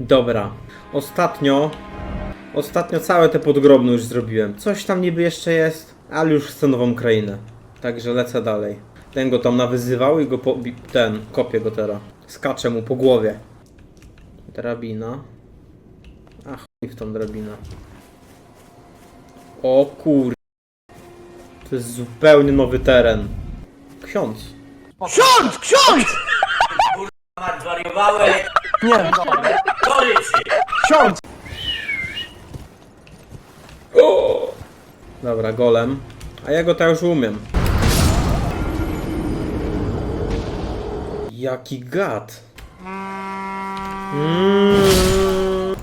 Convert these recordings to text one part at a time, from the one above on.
Dobra. Ostatnio... Ostatnio całe te podgrobne już zrobiłem. Coś tam niby jeszcze jest, ale już chcę nową krainę. Także lecę dalej. Ten go tam nawyzywał i go po... ten, kopię go teraz. Skaczę mu po głowie. Drabina. A chuj w tą drabinę. O kur... To jest zupełnie nowy teren. Ksiądz. Ksiądz! Ksiądz! Mać zwariowałeś, Nie, dobra. Korycy! Ksiądz! Dobra, golem. A ja go to już umiem. Jaki gad. Mm.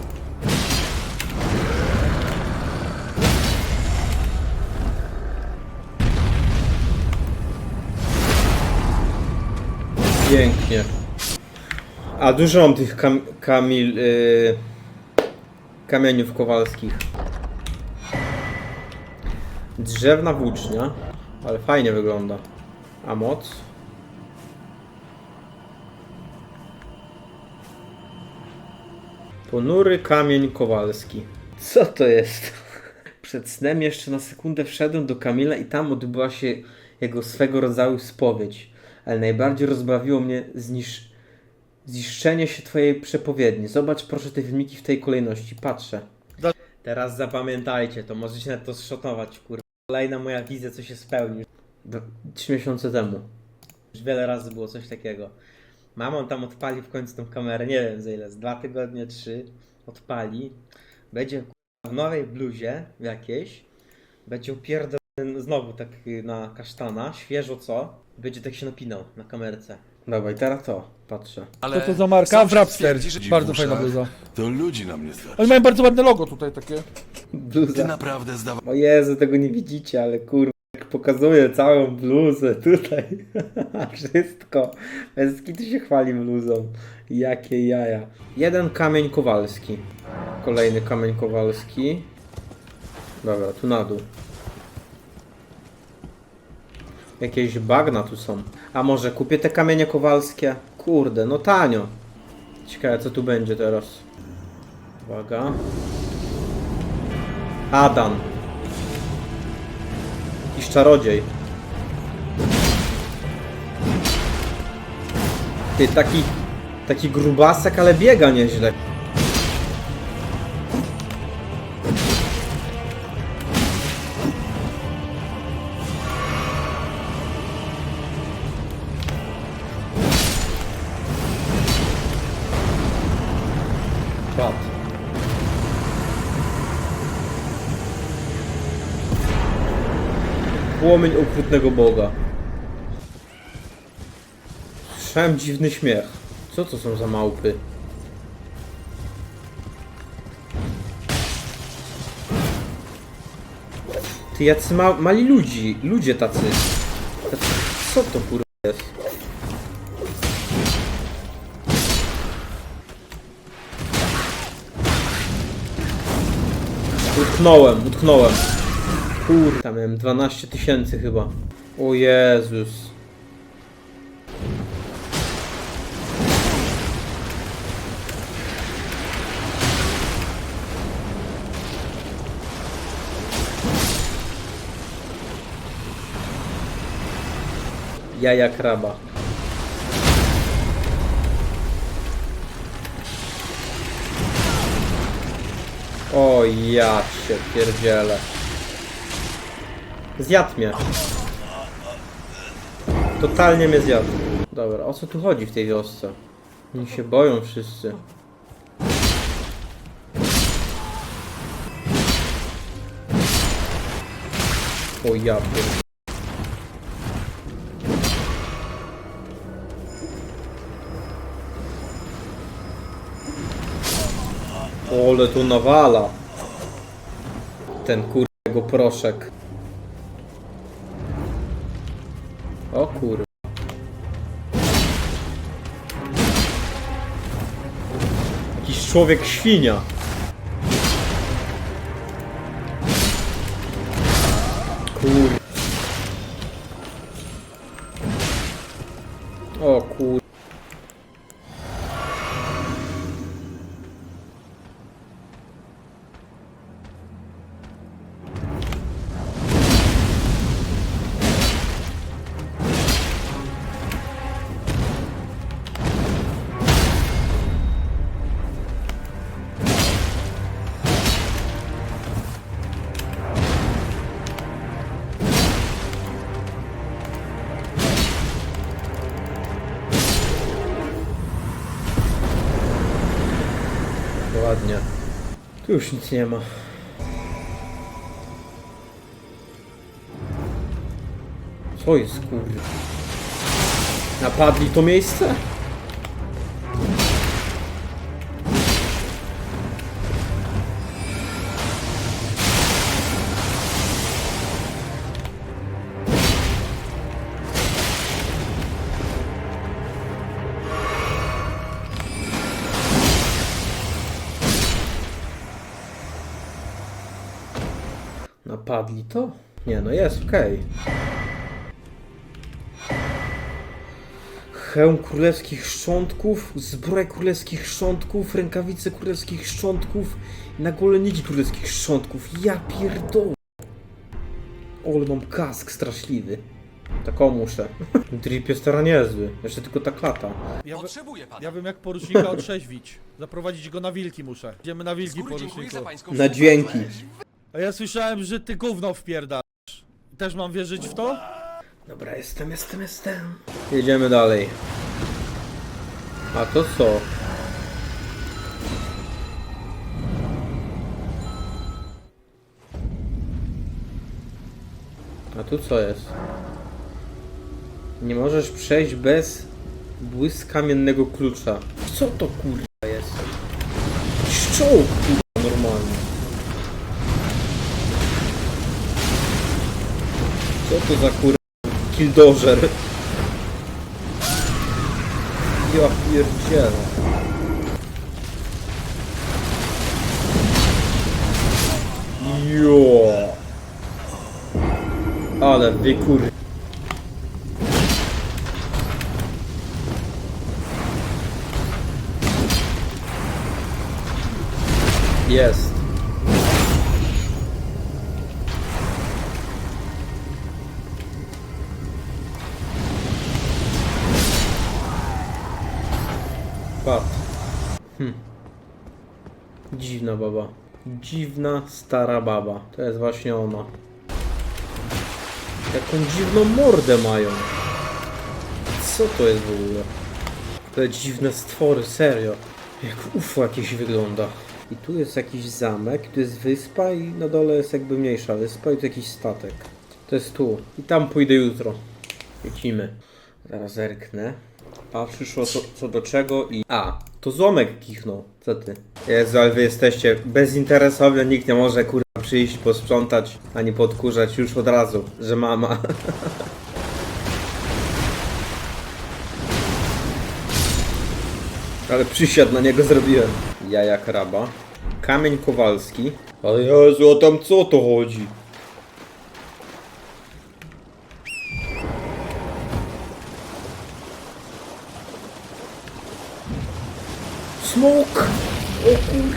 Pięknie. A dużo mam tych kam kamil... Yy, kamieniów kowalskich. Drzewna włócznia, ale fajnie wygląda. A moc? Ponury kamień kowalski. Co to jest? Przed snem jeszcze na sekundę wszedłem do Kamila i tam odbyła się jego swego rodzaju spowiedź. Ale najbardziej rozbawiło mnie znisz... ziszczenie się twojej przepowiedni. Zobacz proszę te filmiki w tej kolejności. Patrzę. Teraz zapamiętajcie to, możecie nawet to zszotować, kurwa. Kolejna moja wizja, co się spełni. Do- Trzy miesiące temu. Już wiele razy było coś takiego. Mamon tam odpali w końcu tą kamerę, nie wiem za ile, z dwa tygodnie, trzy. Odpali. Będzie kurwa, w nowej bluzie jakiejś. Będzie upierdol znowu tak y, na kasztana, świeżo co. Będzie tak się napinał na kamerce. Dawaj, teraz to, patrzę. Ale Co to za marka? Wrapster. twierdzi, że Bardzo fajna bluza. To ludzi na mnie stać. Oni mają bardzo ładne logo tutaj takie. Ty Bluza. naprawdę zdawałeś O Jezu, tego nie widzicie, ale kurwa, jak pokazuję całą bluzę tutaj. Wszystko. Bez kitu się chwali bluzą. Jakie jaja. Jeden kamień kowalski. Kolejny kamień kowalski. Dobra, tu na dół. Jakieś bagna tu są. A może kupię te kamienie kowalskie? Kurde, no tanio. Ciekawe co tu będzie teraz. Uwaga. Adam. Jakiś czarodziej. Ty, taki... Taki grubasek, ale biega nieźle. Płomień okrutnego Boga. Słyszałem dziwny śmiech. Co to są za małpy? Ty jacy ma mali ludzi, ludzie tacy. tacy. Co to kurwa jest? Utknąłem, utknąłem. Kurwa, miałem 12 tysięcy chyba. O Jezus. Jaja kraba. O ja się pierdzielę. Zjadł mnie. Totalnie mnie zjadł. Dobra, o co tu chodzi w tej wiosce? Oni się boją wszyscy. O ja. Ole tu nawala. Ten kur... go proszek. O kur... Jakiś człowiek świnia. Kur... O kur... Tu już nic nie ma. Co jest kurde? Napadli to miejsce? To? Nie, no jest okej. Hełm królewskich szczątków, zbroja królewskich szczątków, rękawice królewskich szczątków, nagolniki królewskich szczątków. Ja pierdolę. Ole, mam kask straszliwy. Taką muszę. Drip jest teraz niezły. Jeszcze tylko ta klata. Ja, by, Potrzebuję pana. ja bym jak porucznika otrzeźwić. Zaprowadzić go na wilki muszę. Idziemy na Z wilki, góry dziękuję poruczniku. za pańską Na dźwięki. A ja słyszałem, że ty gówno wpierdasz. Też mam wierzyć w to? Dobra, jestem, jestem, jestem. Jedziemy dalej. A to co? A tu co jest? Nie możesz przejść bez błysk kamiennego klucza. Co to kurwa jest? Szczół kurwa Co to za kurwa Killdozer? Ja pierdzielę. Jo. Ale wy kur... Jest. Hm. Dziwna baba. Dziwna, stara baba. To jest właśnie ona. Jaką dziwną mordę mają. Co to jest w ogóle? Te dziwne stwory, serio. Jak UFO jakieś wygląda. I tu jest jakiś zamek, tu jest wyspa i na dole jest jakby mniejsza wyspa i tu jakiś statek. To jest tu. I tam pójdę jutro. Lecimy. Zaraz zerknę. A przyszło co, co do czego i... A, to Zomek kichnął. Co ty? Jezu, ale wy jesteście bezinteresowni, nikt nie może kurwa przyjść, posprzątać, ani podkurzać już od razu, że mama. Ale przysiad na niego zrobiłem. Jaja kraba. Kamień Kowalski. Ale Jezu, a tam co to chodzi? Smok! O kur...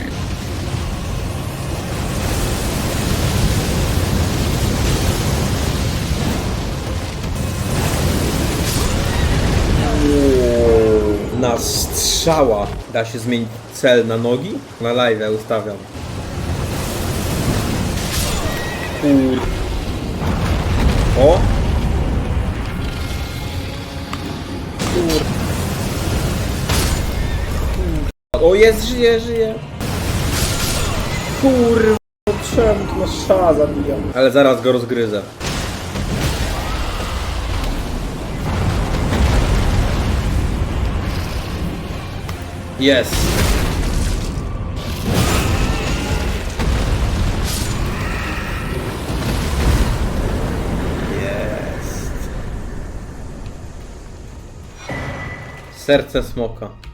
Na strzała da się zmienić cel na nogi? Na live ustawiam. Kur... O! O, jest, żyje, żyje. Kurwa, czemu tu szała zabijam? Ale zaraz go rozgryzę. Jest. Jest. Serce smoka.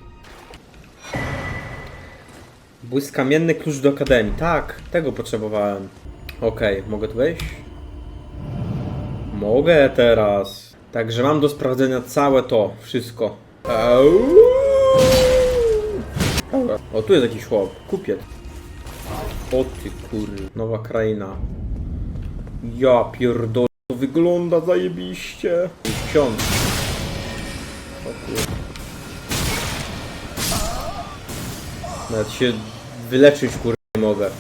Błyskamienny klucz do akademii. Tak, tego potrzebowałem. Okej, mogę tu wejść? Mogę teraz. Także mam do sprawdzenia całe to, wszystko. Dobra. O, tu jest jakiś chłop. Kupiec. O ty kur... Nowa kraina. Ja pierdolę. To wygląda zajebiście. Ksiądz. O kur... Nawet się wyleczyć kur... nie mogę.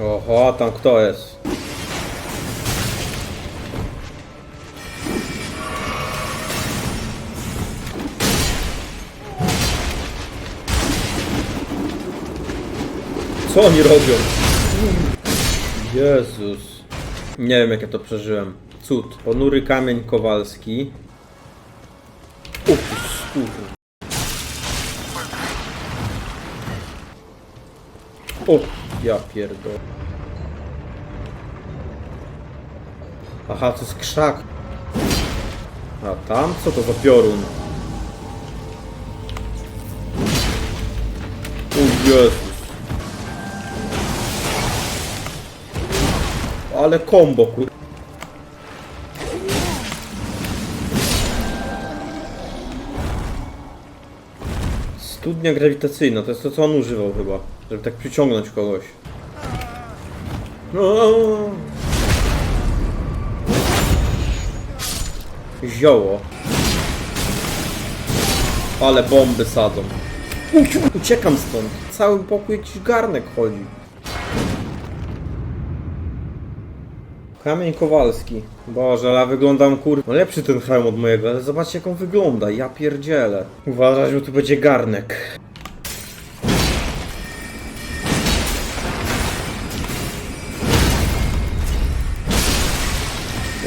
Oho, a tam kto jest? Co oni robią? Jezus. Nie wiem jak ja to przeżyłem. Cud. Ponury kamień kowalski. Uff, skurwy. O, ja pierdolę. Aha, to jest krzak. A tam? Co to za piorun? O. Ale kombo, kur... Studnia grawitacyjna, to jest to co on używał chyba, żeby tak przyciągnąć kogoś. No. Zioło. Ale bomby sadzą. Uciekam stąd. Cały pokój jakiś garnek chodzi. Kamień Kowalski. Boże, ale ja wyglądam kur... No lepszy ten hełm od mojego, ale zobaczcie jak on wygląda, ja pierdzielę. Uważaj, bo tu będzie garnek.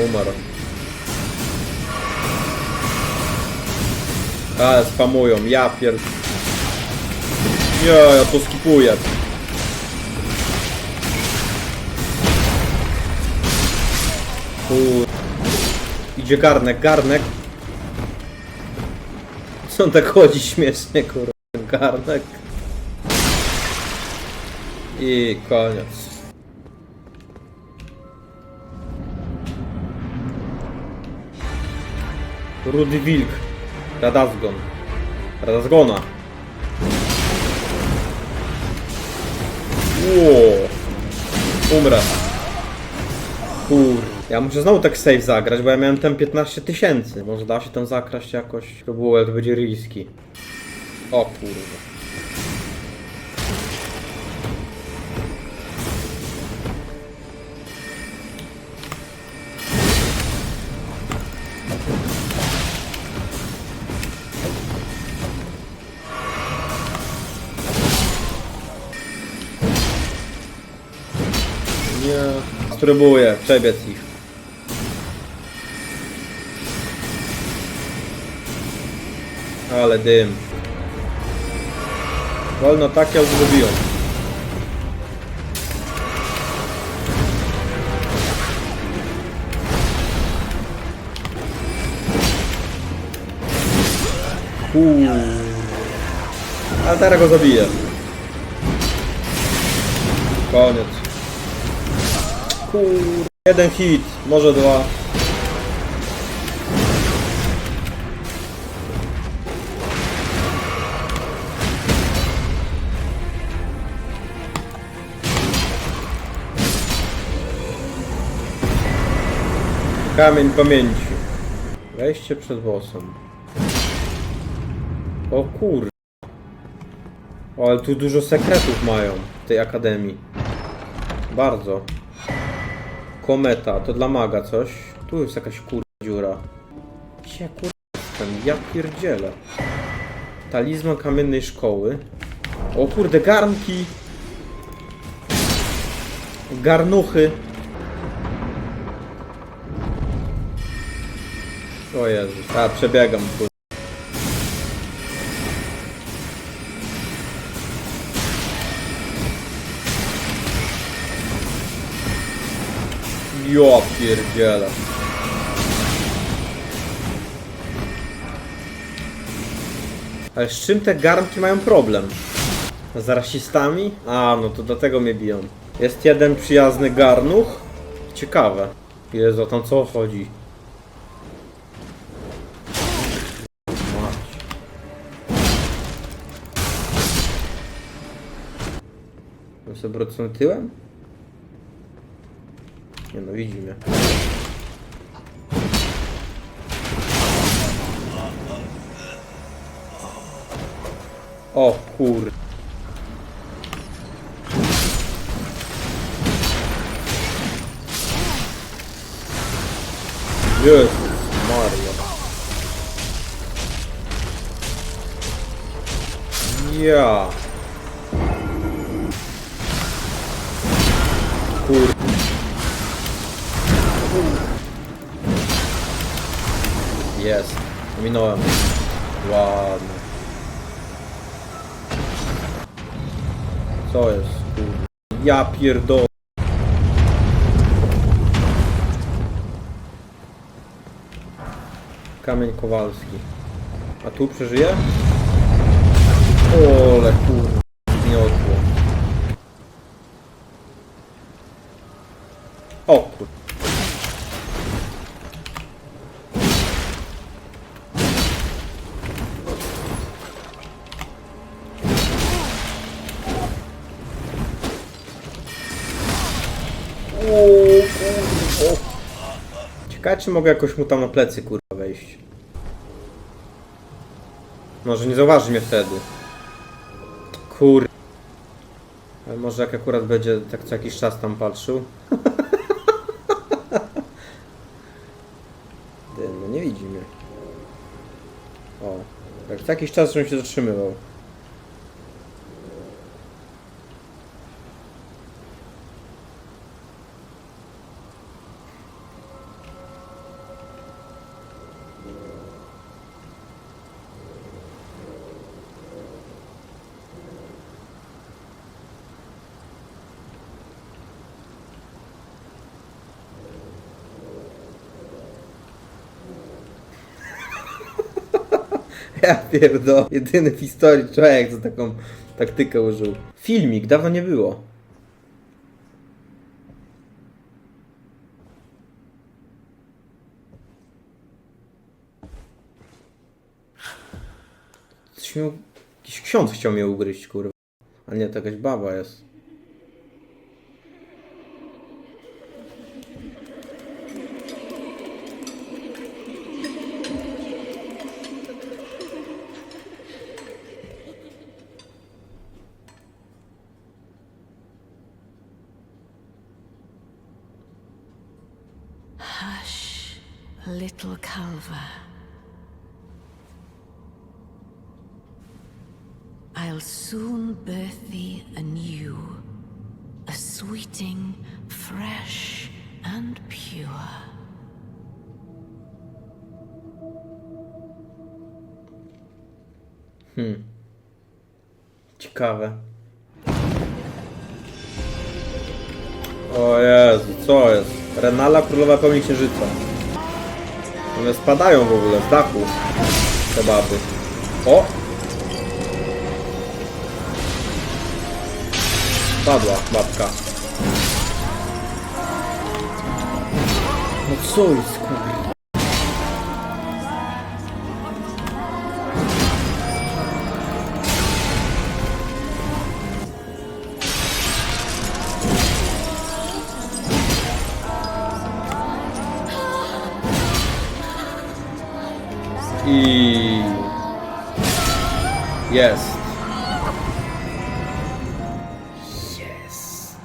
Umarł. Ale spamują, ja pier... Nie, ja to skipuję. Kur... Idzie garnek, garnek. Co on tak chodzi śmiesznie, kurwa, garnek. I koniec. Rudy Wilk. Radazgon. Radazgona. Ło. Kur... Ja muszę znowu tak save zagrać, bo ja miałem tam 15 tysięcy. Może da się tam zakraść jakoś? To było, ale to będzie riski. O kurwa. Nie. Spróbuję przebiec ich. Ale dym. Wolno tak ja już zrobiłem. Uuu. A teraz go zabiję. Koniec. Kur... Jeden hit, może dwa. Kamień pamięci. Wejście przed bossem. O kur... O, ale tu dużo sekretów mają w tej akademii. Bardzo. Kometa, to dla maga coś. Tu jest jakaś kurwa dziura. Gdzie kurwa jestem? Ja pierdzielę. Talizman kamiennej szkoły. O kurde, garnki! Garnuchy. O Jezus, a przebiegam kurwa. Ja pierdzielę. Ale z czym te garnki mają problem? Z rasistami? A, no to dlatego mnie biją. Jest jeden przyjazny garnuch. Ciekawe. Jezu, tam co chodzi? obrócony tyłem? Nie no, widzimy. O kur... Jezus Maria. Ja. Kur... Jest. Minąłem. Ładnie. Co jest? Kurde. Ja pierdolę. Kamień Kowalski. A tu przeżyje? Ole kurde. Zmiotło. Ciekawe czy mogę jakoś mu tam na plecy kurwa wejść. Może nie zauważy mnie wtedy. Kur... Ale może jak akurat będzie tak co jakiś czas tam patrzył. Ty, no nie widzi mnie. O, jak co jakiś czas żebym się zatrzymywał. Ja pierdolę. Jedyny w historii człowiek, co taką taktykę użył. Filmik, dawno nie było. Coś miał... Jakiś ksiądz chciał mnie ugryźć, kurwa. A nie, to jakaś baba jest. Calva. I'll soon birth thee anew, a sweeting, fresh and pure. Ciekawe. O Jezu, co jest? Renala Królowa Pełni Księżyca. One spadają w ogóle z dachu. Te baby. O! Padła babka. No co jest kurde? Jest. Jest.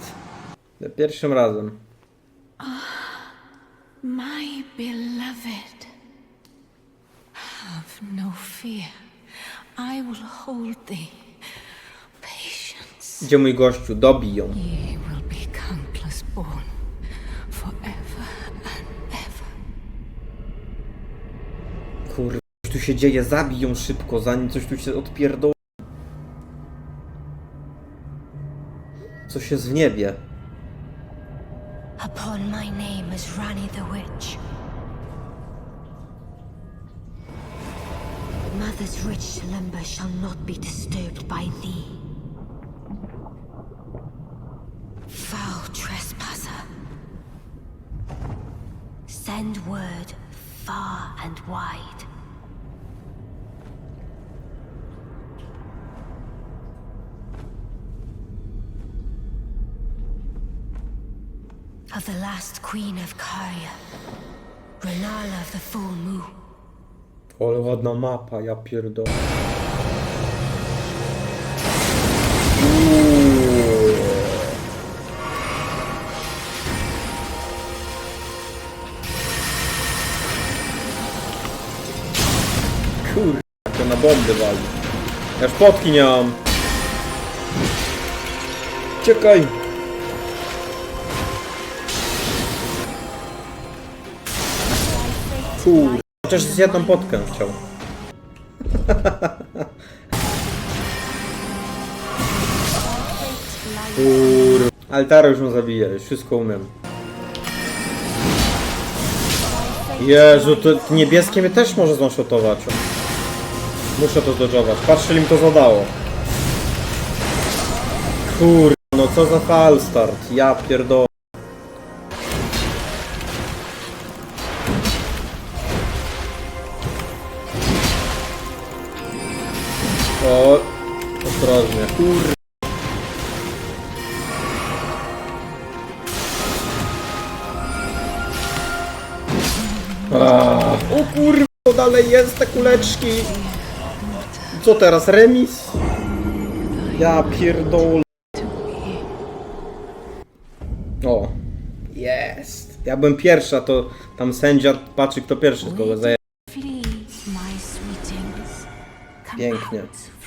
Za pierwszym razem. My beloved, have no fear. I will hold thee. Patience. Gdzie mój gościu? Dobij ją. Ye will be countless born forever and ever. Kurde, coś tu się dzieje, zabij ją szybko, zanim coś tu się odpierdol... Coś jest w niebie. Upon my name is Rani the Witch. Mother's rich lumber shall not be disturbed by thee. Foul trespasser. Send word far and wide. of the last queen of Karya, Renala of the full moon. Ale ładna mapa, ja pierdolę. Kurwa, to na bomby wali. Ja już nie mam. Czekaj. Kur... Chociaż z jedną potkę chciał. Kur... Altaro już mu zabija, już wszystko umiem. Jezu, to niebieskie mnie też może zonshotować. Muszę to zdodżować. Patrzcie, ile mi to zadało. Kur... No co za falstart. Ja pierdolę. Dalej jest te kuleczki. Co teraz, remis? Ja pierdolę. O, jest. Ja byłem pierwsza, to tam sędzia patrzy kto pierwszy z kogo zaje. Pięknie.